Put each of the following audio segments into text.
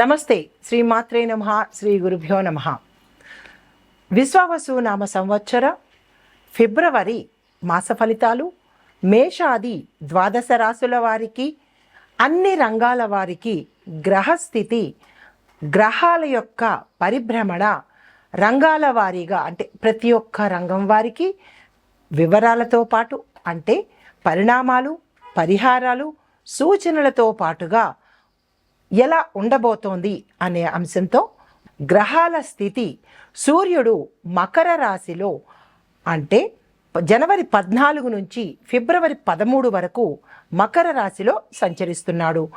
నమస్తే. శ్రీమాత్రే నమ. శ్రీ గురుభ్యో నమ. విశ్వావసు నామ సంవత్సర ఫిబ్రవరి మాస ఫలితాలు మేషాది ద్వాదశ రాసుల వారికి అన్ని రంగాల వారికి గ్రహస్థితి గ్రహాల యొక్క పరిభ్రమణ రంగాల వారీగా అంటే ప్రతి ఒక్క రంగం వారికి వివరాలతో పాటు అంటే పరిణామాలు పరిహారాలు సూచనలతో పాటుగా ఎలా ఉండబోతోంది అనే అంశంతో గ్రహాల స్థితి సూర్యుడు మకర రాశిలో అంటే జనవరి పద్నాలుగు నుంచి ఫిబ్రవరి పదమూడు వరకు మకర రాశిలో సంచరిస్తున్నాడు.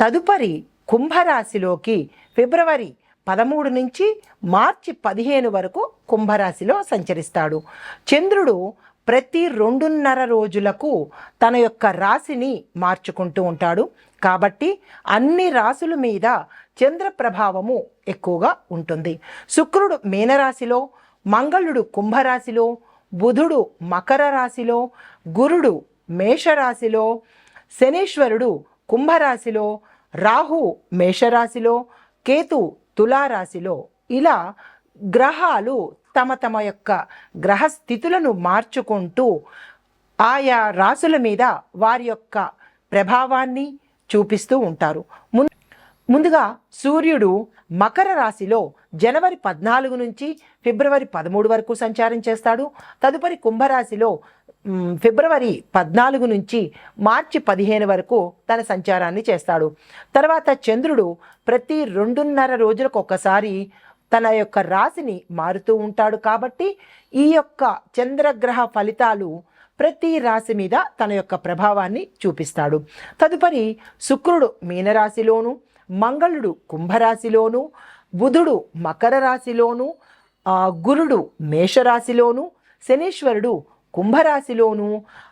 తదుపరి కుంభరాశిలోకి ఫిబ్రవరి పదమూడు నుంచి మార్చి పదిహేను వరకు కుంభరాశిలో సంచరిస్తాడు. చంద్రుడు ప్రతి రెండున్నర రోజులకు తన యొక్క రాశిని మార్చుకుంటూ ఉంటాడు. కాబట్టి అన్ని రాశుల మీద చంద్ర ప్రభావము ఎక్కువగా ఉంటుంది. శుక్రుడు మీనరాశిలో మంగళుడు కుంభరాశిలో బుధుడు మకర రాశిలో గురుడు మేషరాశిలో శనీశ్వరుడు కుంభరాశిలో రాహు మేషరాశిలో కేతు తులారాశిలో ఇలా గ్రహాలు తమ తమ యొక్క గ్రహస్థితులను మార్చుకుంటూ ఆయా రాసుల మీద వారి యొక్క ప్రభావాన్ని చూపిస్తూ ఉంటారు. ముం- ముందుగా సూర్యుడు మకర రాశిలో జనవరి పద్నాలుగు నుంచి ఫిబ్రవరి పదమూడు వరకు సంచారం చేస్తాడు. తదుపరి కుంభరాశిలో ఫిబ్రవరి పద్నాలుగు నుంచి మార్చి పదిహేను వరకు తన సంచారాన్ని చేస్తాడు. తర్వాత చంద్రుడు ప్రతి రెండున్నర రోజులకు ఒకసారి తన యొక్క రాశిని మారుతూ ఉంటాడు కాబట్టి ఈ యొక్క చంద్రగ్రహ ఫలితాలు ప్రతి రాశి మీద తన యొక్క ప్రభావాన్ని చూపిస్తాడు. తదుపరి శుక్రుడు మీనరాశిలోను మంగళుడు కుంభరాశిలోను బుధుడు మకర రాశిలోను గురుడు మేషరాశిలోను శనీశ్వరుడు కుంభరాశిలోను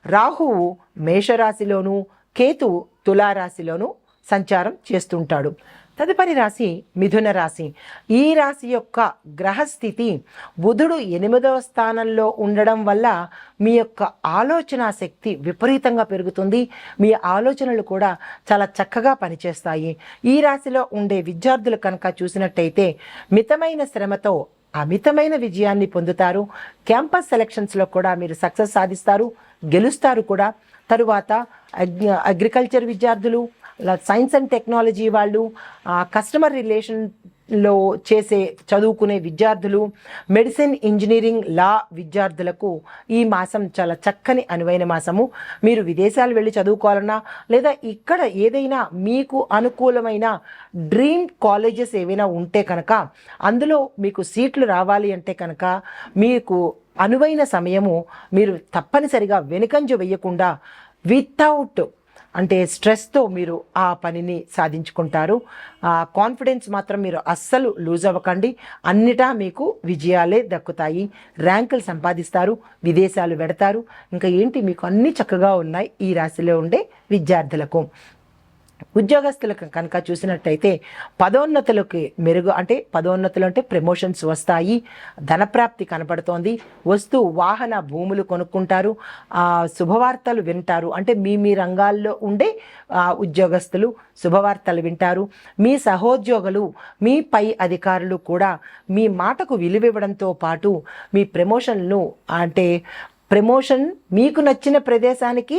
రాహువు మేషరాశిలోను కేతు తులారాశిలోను సంచారం చేస్తుంటాడు. తదుపరి రాశి మిథున రాశి. ఈ రాశి యొక్క గ్రహస్థితి బుధుడు ఎనిమిదవ స్థానంలో ఉండడం వల్ల మీ యొక్క ఆలోచన శక్తి విపరీతంగా పెరుగుతుంది. మీ ఆలోచనలు కూడా చాలా చక్కగా పనిచేస్తాయి. ఈ రాశిలో ఉండే విద్యార్థులు కనుక చూసినట్టయితే మితమైన శ్రమతో అమితమైన విజయాన్ని పొందుతారు. క్యాంపస్ సెలక్షన్స్లో కూడా మీరు సక్సెస్ సాధిస్తారు. గెలుస్తారు కూడా. తరువాత అగ్రికల్చర్ విద్యార్థులు సైన్స్ అండ్ టెక్నాలజీ వాళ్ళు కస్టమర్ కస్టమర్ రిలేషన్లో చేసే చదువుకునే విద్యార్థులు మెడిసిన్ ఇంజనీరింగ్ లా విద్యార్థులకు ఈ మాసం చాలా చక్కని అనువైన మాసము. మీరు విదేశాలు వెళ్ళి చదువుకోవాలన్నా లేదా ఇక్కడ ఏదైనా మీకు అనుకూలమైన డ్రీమ్ కాలేజెస్ ఏవైనా ఉంటే కనుక అందులో మీకు సీట్లు రావాలి అంటే కనుక మీకు అనువైన సమయము మీరు తప్పనిసరిగా వెనుకంజ వేయకుండా వితౌట్ అంటే స్ట్రెస్తో మీరు ఆ పనిని సాధించుకుంటారు. ఆ కాన్ఫిడెన్స్ మాత్రం మీరు అస్సలు లూజ్ అవ్వకండి. అన్నిటా మీకు విజయాలే దక్కుతాయి. ర్యాంకులు సంపాదిస్తారు విదేశాలు పెడతారు ఇంకా ఏంటి మీకు అన్నీ చక్కగా ఉన్నాయి ఈ రాశిలో ఉండే విద్యార్థులకు. ఉద్యోగస్తులకు కనుక చూసినట్టయితే పదోన్నతులకి మెరుగు అంటే పదోన్నతులు అంటే ప్రమోషన్స్ వస్తాయి ధనప్రాప్తి కనపడుతోంది వస్తు వాహన భూములు కొనుక్కుంటారు శుభవార్తలు వింటారు. అంటే మీ మీ రంగాల్లో ఉండే ఉద్యోగస్తులు శుభవార్తలు వింటారు. మీ సహోద్యోగులు మీ పై అధికారులు కూడా మీ మాటకు విలువివ్వడంతో పాటు మీ ప్రమోషన్ను అంటే ప్రమోషన్ మీకు నచ్చిన ప్రదేశానికి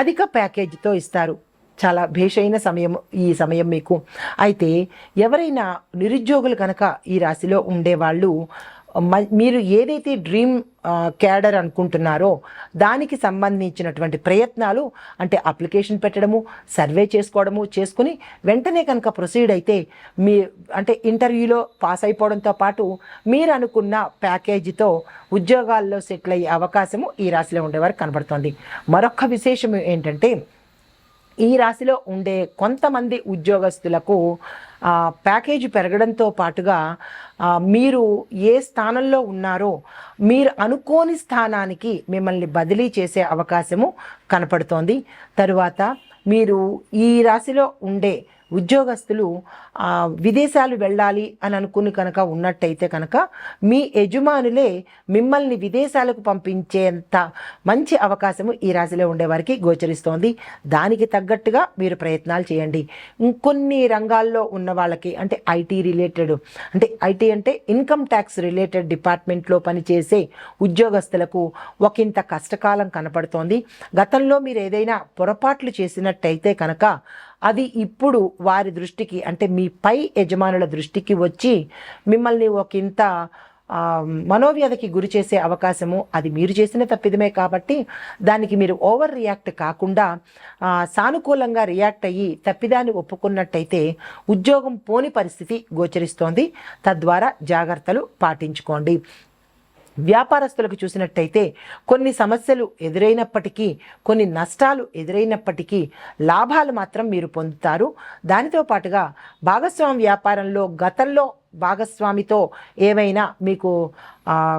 అధిక ప్యాకేజీతో ఇస్తారు. చాలా భేషైన సమయం ఈ సమయం మీకు. అయితే ఎవరైనా నిరుద్యోగులు కనుక ఈ రాశిలో ఉండేవాళ్ళు మ- మీరు ఏదైతే డ్రీమ్ క్యాడర్ అనుకుంటున్నారో దానికి సంబంధించినటువంటి ప్రయత్నాలు అంటే అప్లికేషన్ పెట్టడము సర్వే చేసుకోవడము చేసుకుని వెంటనే కనుక ప్రొసీడ్ అయితే మీ అంటే ఇంటర్వ్యూలో పాస్ అయిపోవడంతో పాటు మీరు అనుకున్న ప్యాకేజీతో ఉద్యోగాల్లో సెటిల్ అయ్యే అవకాశము ఈ రాశిలో ఉండేవారు కనబడుతోంది. మరొక విశేషం ఏంటంటే ఈ రాశిలో ఉండే కొంతమంది ఉద్యోగస్తులకు ప్యాకేజ్ ప్యాకేజీ పెరగడంతో పాటుగా మీరు ఏ స్థానంలో ఉన్నారో మీరు అనుకోని స్థానానికి మిమ్మల్ని బదిలీ చేసే అవకాశము కనపడుతోంది. తరువాత మీరు ఈ రాశిలో ఉండే ఉద్యోగస్తులు విదేశాలు వెళ్ళాలి అని అనుకుని కనుక ఉన్నట్టయితే కనుక మీ యజమానులే మిమ్మల్ని విదేశాలకు పంపించేంత మంచి అవకాశము ఈ రాశిలో ఉండేవారికి గోచరిస్తోంది. దానికి తగ్గట్టుగా మీరు ప్రయత్నాలు చేయండి. ఇంకొన్ని రంగాల్లో ఉన్న వాళ్ళకి అంటే ఐటీ రిలేటెడ్ అంటే ఐటీ అంటే ఇన్కమ్ ట్యాక్స్ రిలేటెడ్ డిపార్ట్మెంట్లో పనిచేసే ఉద్యోగస్తులకు ఒకంత కష్టకాలం కనపడుతోంది. గతంలో మీరు ఏదైనా పొరపాట్లు చేసినట్టయితే కనుక అది ఇప్పుడు వారి దృష్టికి అంటే మీ పై యజమానుల దృష్టికి వచ్చి మిమ్మల్ని ఒక ఇంత మనోవ్యధకి గురి చేసే అవకాశము అది మీరు చేసిన తప్పిదమే కాబట్టి దానికి మీరు ఓవర్ రియాక్ట్ కాకుండా సానుకూలంగా రియాక్ట్ అయ్యి తప్పిదాన్ని ఒప్పుకున్నట్టయితే ఉద్యోగం పోని పరిస్థితి గోచరిస్తోంది. తద్వారా జాగ్రత్తలు పాటించుకోండి. వ్యాపారస్తులకు చూసినట్టయితే కొన్ని సమస్యలు ఎదురైనప్పటికీ కొన్ని నష్టాలు ఎదురైనప్పటికీ లాభాలు మాత్రం మీరు పొందుతారు. దానితో పాటుగా భాగస్వామి వ్యాపారంలో గతంలో భాగస్వామితో ఏమైనా మీకు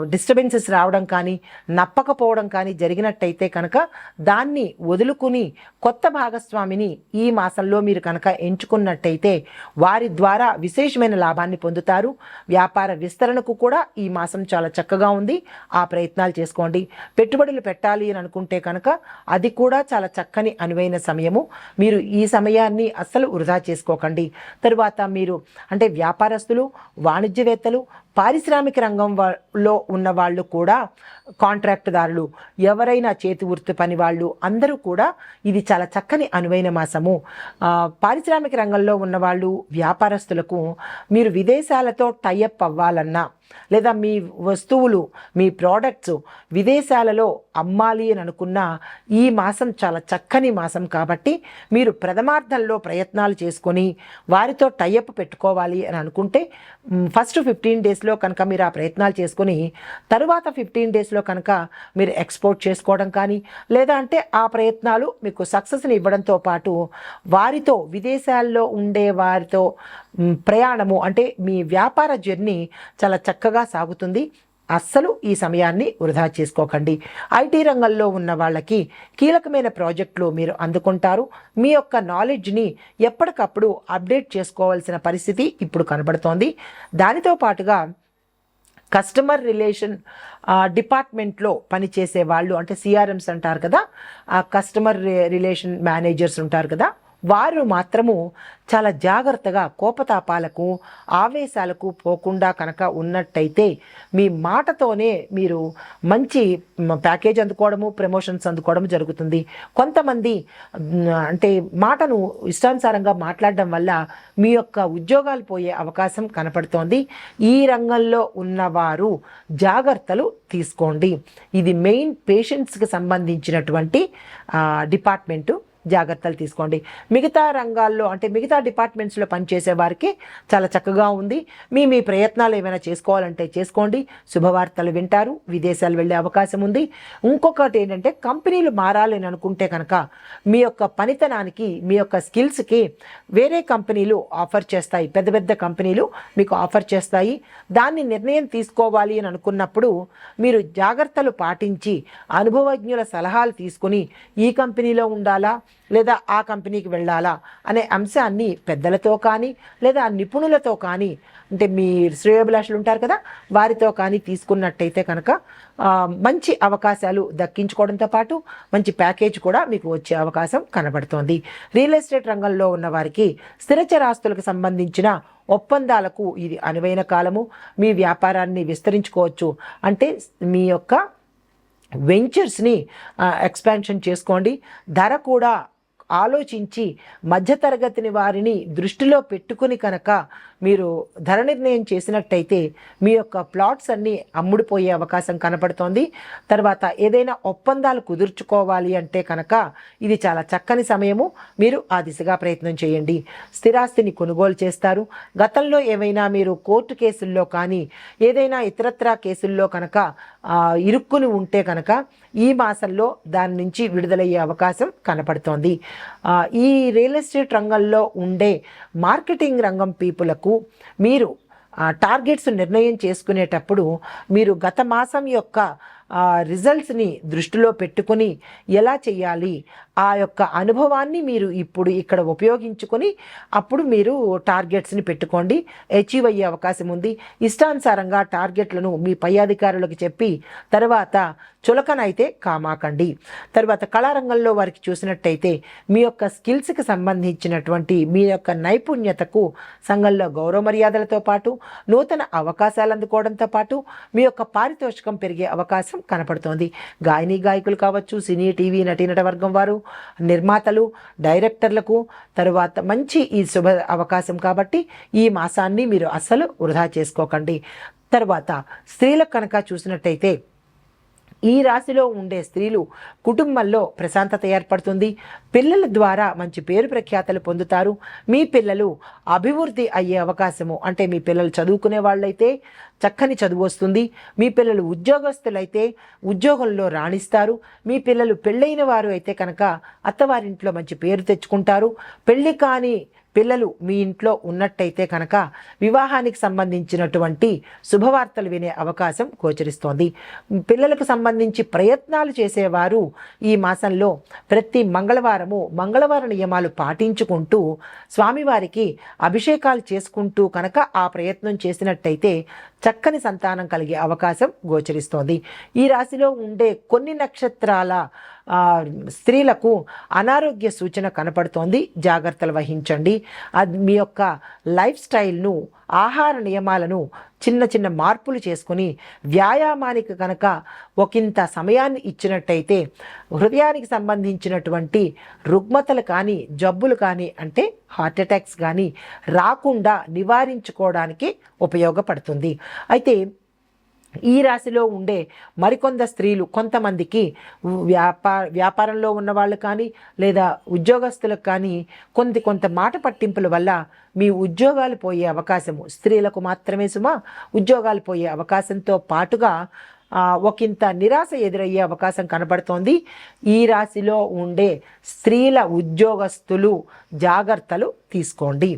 డిస్టర్బెన్సెస్ రావడం కానీ నప్పకపోవడం కానీ జరిగినట్టయితే కనుక దాన్ని వదులుకుని కొత్త భాగస్వామిని ఈ మాసంలో మీరు కనుక ఎంచుకున్నట్టయితే వారి ద్వారా విశేషమైన లాభాన్ని పొందుతారు. వ్యాపార విస్తరణకు కూడా ఈ మాసం చాలా చక్కగా ఉంది. ఆ ప్రయత్నాలు చేసుకోండి. పెట్టుబడులు పెట్టాలి అని అనుకుంటే కనుక అది కూడా చాలా చక్కని అనువైన సమయము. మీరు ఈ సమయాన్ని అస్సలు వృధా చేసుకోకండి. తరువాత మీరు అంటే వ్యాపారస్తులు వాణిజ్యవేత్తలు పారిశ్రామిక రంగంలో ఉన్న వాళ్ళు కూడా కాంట్రాక్టుదారులు ఎవరైనా చేతి వృత్తి పని వాళ్ళు అందరూ కూడా ఇది చాలా చక్కని అనువైన మాసము. పారిశ్రామిక రంగంలో ఉన్న వాళ్ళు వ్యాపారస్తులకు మీరు విదేశాలతో టైఅప్ అవ్వాలన్నా లేదా మీ వస్తువులు మీ ప్రోడక్ట్స్ విదేశాలలో అమ్మాలి అని అనుకున్న ఈ మాసం చాలా చక్కని మాసం కాబట్టి మీరు ప్రథమార్థంలో ప్రయత్నాలు చేసుకొని వారితో టైఅప్ పెట్టుకోవాలి అని అనుకుంటే ఫస్ట్ ఫిఫ్టీన్ డేస్లో కనుక మీరు ఆ ప్రయత్నాలు చేసుకొని తరువాత ఫిఫ్టీన్ డేస్లో కనుక మీరు ఎక్స్పోర్ట్ చేసుకోవడం కానీ లేదా అంటే ఆ ప్రయత్నాలు మీకు సక్సెస్ని ఇవ్వడంతో పాటు వారితో విదేశాల్లో ఉండే వారితో ప్రయాణము అంటే మీ వ్యాపార జర్నీ చాలా చక్కగా సాగుతుంది. అస్సలు ఈ సమయాన్ని వృధా చేసుకోకండి. ఐటీ రంగంలో ఉన్న వాళ్ళకి కీలకమైన ప్రాజెక్టులు మీరు అందుకుంటారు. మీ యొక్క నాలెడ్జ్ని ఎప్పటికప్పుడు అప్డేట్ చేసుకోవాల్సిన పరిస్థితి ఇప్పుడు కనబడుతోంది. దానితో పాటుగా కస్టమర్ రిలేషన్ డిపార్ట్మెంట్లో పనిచేసే వాళ్ళు అంటే సిఆర్ఎంస్ అంటారు కదా ఆ కస్టమర్ రి- రిలేషన్ మేనేజర్స్ ఉంటారు కదా వారు మాత్రము చాలా జాగ్రత్తగా కోపతాపాలకు ఆవేశాలకు పోకుండా కనుక ఉన్నట్టయితే మీ మాటతోనే మీరు మంచి ప్యాకేజ్ అందుకోవడము ప్రమోషన్స్ అందుకోవడం జరుగుతుంది. కొంతమంది అంటే మాటను ఇష్టానుసారంగా మాట్లాడడం వల్ల మీ యొక్క ఉద్యోగాలు పోయే అవకాశం కనపడుతోంది. ఈ రంగంలో ఉన్నవారు జాగ్రత్తలు తీసుకోండి. ఇది మెయిన్ పేషెంట్స్కి సంబంధించినటువంటి డిపార్ట్మెంటు. జాగ్రత్తలు తీసుకోండి. మిగతా రంగాల్లో అంటే మిగతా డిపార్ట్మెంట్స్లో పనిచేసే వారికి చాలా చక్కగా ఉంది. మీ మీ ప్రయత్నాలు ఏమైనా చేసుకోవాలంటే చేసుకోండి. శుభవార్తలు వింటారు. విదేశాలు వెళ్ళే అవకాశం ఉంది. ఇంకొకటి ఏంటంటే కంపెనీలు మారాలి అని అనుకుంటే కనుక మీ యొక్క పనితనానికి మీ యొక్క స్కిల్స్కి వేరే కంపెనీలు ఆఫర్ చేస్తాయి. పెద్ద పెద్ద కంపెనీలు మీకు ఆఫర్ చేస్తాయి. దాన్ని నిర్ణయం తీసుకోవాలి అని అనుకున్నప్పుడు మీరు జాగ్రత్తలు పాటించి అనుభవజ్ఞుల సలహాలు తీసుకుని ఈ కంపెనీలో ఉండాలా? లేదా ఆ కంపెనీకి వెళ్ళాలా అనే అంశాన్ని పెద్దలతో కానీ లేదా నిపుణులతో కానీ అంటే మీ శ్రేయోభిలాషులు ఉంటారు కదా వారితో కానీ తీసుకున్నట్టయితే కనుక మంచి అవకాశాలు దక్కించుకోవడంతో పాటు మంచి ప్యాకేజ్ కూడా మీకు వచ్చే అవకాశం కనబడుతోంది. రియల్ ఎస్టేట్ రంగంలో ఉన్న వారికి స్థిరచరాస్తులకు సంబంధించిన ఒప్పందాలకు ఇది అనువైన కాలము. మీ వ్యాపారాన్ని విస్తరించుకోవచ్చు. అంటే మీ యొక్క వెంచర్స్ని ఎక్స్పాన్షన్ చేసుకోండి. ధర కూడా ఆలోచించి మధ్యతరగతిని వారిని దృష్టిలో పెట్టుకుని కనుక మీరు ధర నిర్ణయం చేసినట్టయితే మీ యొక్క ప్లాట్స్ అన్నీ అమ్ముడుపోయే అవకాశం కనపడుతోంది. తర్వాత ఏదైనా ఒప్పందాలు కుదుర్చుకోవాలి అంటే కనుక ఇది చాలా చక్కని సమయము. మీరు ఆ దిశగా ప్రయత్నం చేయండి. స్థిరాస్తిని కొనుగోలు చేస్తారు. గతంలో ఏమైనా మీరు కోర్టు కేసుల్లో కానీ ఏదైనా ఇతరత్రా కేసుల్లో కనుక ఇరుక్కుని ఉంటే కనుక ఈ మాసంలో దాని నుంచి విడుదలయ్యే అవకాశం కనపడుతోంది. ఈ రియల్ ఎస్టేట్ రంగంలో ఉండే మార్కెటింగ్ రంగం పీపులకు మీరు టార్గెట్స్ నిర్ణయం చేసుకునేటప్పుడు మీరు గత మాసం యొక్క రిజల్ట్స్ని దృష్టిలో పెట్టుకొని ఎలా చేయాలి? ఆ యొక్క అనుభవాన్ని మీరు ఇప్పుడు ఇక్కడ ఉపయోగించుకొని అప్పుడు మీరు టార్గెట్స్ని పెట్టుకోండి. అచీవ్ అయ్యే అవకాశం ఉంది. ఇష్టానుసారంగా టార్గెట్లను మీ పై అధికారులకు చెప్పి తర్వాత చులకనైతే కామాకండి. తర్వాత కళారంగంలో వారికి చూసినట్టయితే మీ యొక్క స్కిల్స్కి సంబంధించినటువంటి మీ యొక్క నైపుణ్యతకు సంఘంలో గౌరవ మర్యాదలతో పాటు నూతన అవకాశాలు అందుకోవడంతో పాటు మీ యొక్క పారితోషికం పెరిగే అవకాశం కనపడుతోంది. గాయని గాయకులు కావచ్చు సినీ టీవీ నటీనట వర్గం వారు నిర్మాతలు డైరెక్టర్లకు తరువాత మంచి ఈ శుభ అవకాశం కాబట్టి ఈ మాసాన్ని మీరు అస్సలు వృధా చేసుకోకండి. తర్వాత స్త్రీలకు కనుక చూసినట్టయితే ఈ రాశిలో ఉండే స్త్రీలు కుటుంబంలో ప్రశాంతత ఏర్పడుతుంది. పిల్లల ద్వారా మంచి పేరు ప్రఖ్యాతలు పొందుతారు. మీ పిల్లలు అభివృద్ధి అయ్యే అవకాశము అంటే మీ పిల్లలు చదువుకునే వాళ్ళైతే చక్కని చదువు వస్తుంది. మీ పిల్లలు ఉద్యోగస్తులైతే ఉద్యోగంలో రాణిస్తారు. మీ పిల్లలు పెళ్ళైన వారు అయితే కనుక అత్తవారింట్లో మంచి పేరు తెచ్చుకుంటారు. పెళ్ళి కాని పిల్లలు మీ ఇంట్లో ఉన్నట్టయితే కనుక వివాహానికి సంబంధించినటువంటి శుభవార్తలు వినే అవకాశం గోచరిస్తోంది. పిల్లలకు సంబంధించి ప్రయత్నాలు చేసేవారు ఈ మాసంలో ప్రతి మంగళవారము మంగళవార నియమాలు పాటించుకుంటూ స్వామివారికి అభిషేకాలు చేసుకుంటూ కనుక ఆ ప్రయత్నం చేసినట్టయితే చక్కని సంతానం కలిగే అవకాశం గోచరిస్తోంది. ఈ రాశిలో ఉండే కొన్ని నక్షత్రాల స్త్రీలకు అనారోగ్య సూచన కనపడుతోంది. జాగ్రత్తలు వహించండి. అది మీ యొక్క లైఫ్ స్టైల్ను ఆహార నియమాలను చిన్న చిన్న మార్పులు చేసుకొని వ్యాయామానికి కనుక ఒకంత సమయాన్ని ఇచ్చినట్టయితే హృదయానికి సంబంధించినటువంటి రుగ్మతలు కానీ జబ్బులు కానీ అంటే హార్ట్ అటాక్స్ కానీ రాకుండా నివారించుకోవడానికి ఉపయోగపడుతుంది. అయితే ఈ రాశిలో ఉండే మరికొంత స్త్రీలు కొంతమందికి వ్యాపార వ్యాపారంలో ఉన్న వాళ్ళు కానీ లేదా ఉద్యోగస్తులకు కానీ కొంత కొంత మాట పట్టింపుల వల్ల మీ ఉద్యోగాలు పోయే అవకాశము స్త్రీలకు మాత్రమే సుమా ఉద్యోగాలు పోయే అవకాశంతో పాటుగా ఒకంత నిరాశ ఎదురయ్యే అవకాశం కనబడుతోంది. ఈ రాశిలో ఉండే స్త్రీల ఉద్యోగస్తులు జాగ్రత్తలు తీసుకోండి.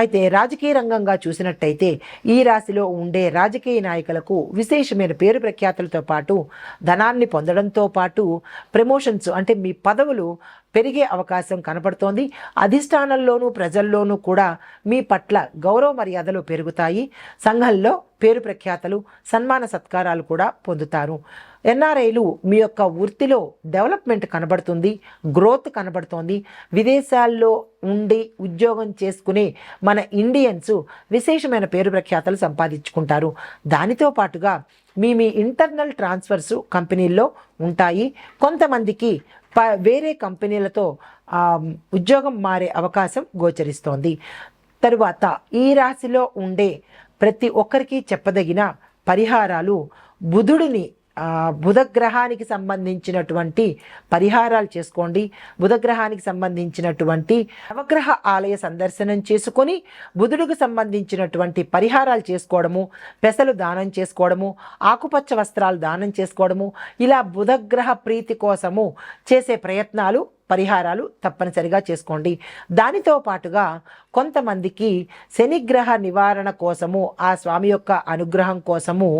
అయితే రాజకీయ రంగంగా చూసినట్టయితే ఈ రాశిలో ఉండే రాజకీయ నాయకులకు విశేషమైన పేరు ప్రఖ్యాతులతో పాటు ధనాన్ని పొందడంతో పాటు ప్రమోషన్స్ అంటే మీ పదవులు పెరిగే అవకాశం కనపడుతోంది. అధిష్టానంలోనూ ప్రజల్లోనూ కూడా మీ పట్ల గౌరవ మర్యాదలు పెరుగుతాయి. సంఘంలో పేరు ప్రఖ్యాతలు సన్మాన సత్కారాలు కూడా పొందుతారు. ఎన్ఆర్ఐలు మీ యొక్క వృత్తిలో డెవలప్మెంట్ కనబడుతుంది గ్రోత్ కనబడుతోంది. విదేశాల్లో ఉండి ఉద్యోగం చేసుకునే మన ఇండియన్స్ విశేషమైన పేరు ప్రఖ్యాతలు సంపాదించుకుంటారు. దానితో పాటుగా మీ మీ ఇంటర్నల్ ట్రాన్స్ఫర్స్ కంపెనీల్లో ఉంటాయి. కొంతమందికి వేరే కంపెనీలతో ఉద్యోగం మారే అవకాశం గోచరిస్తోంది. తరువాత ఈ రాశిలో ఉండే ప్రతి ఒక్కరికి చెప్పదగిన పరిహారాలు బుధుడిని బుధగ్రహానికి సంబంధించినటువంటి పరిహారాలు చేసుకోండి. బుధగ్రహానికి సంబంధించినటువంటి నవగ్రహ ఆలయ సందర్శనం చేసుకొని బుధుడికి సంబంధించినటువంటి పరిహారాలు చేసుకోవడము పెసలు దానం చేసుకోవడము ఆకుపచ్చ వస్త్రాలు దానం చేసుకోవడము ఇలా బుధగ్రహ ప్రీతి కోసము చేసే ప్రయత్నాలు పరిహారాలు తప్పనిసరిగా చేసుకోండి. దానితో పాటుగా కొంతమందికి శనిగ్రహ నివారణ కోసము ఆ స్వామి యొక్క అనుగ్రహం కోసము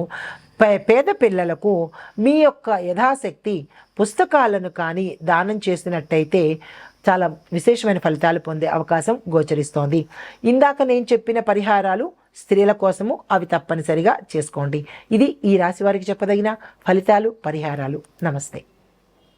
పేద పిల్లలకు మీ యొక్క యథాశక్తి పుస్తకాలను కానీ దానం చేసినట్టయితే చాలా విశేషమైన ఫలితాలు పొందే అవకాశం గోచరిస్తోంది. ఇందాక నేను చెప్పిన పరిహారాలు స్త్రీల కోసము అవి తప్పనిసరిగా చేసుకోండి. ఇది ఈ రాశి వారికి చెప్పదగిన ఫలితాలు పరిహారాలు. నమస్తే.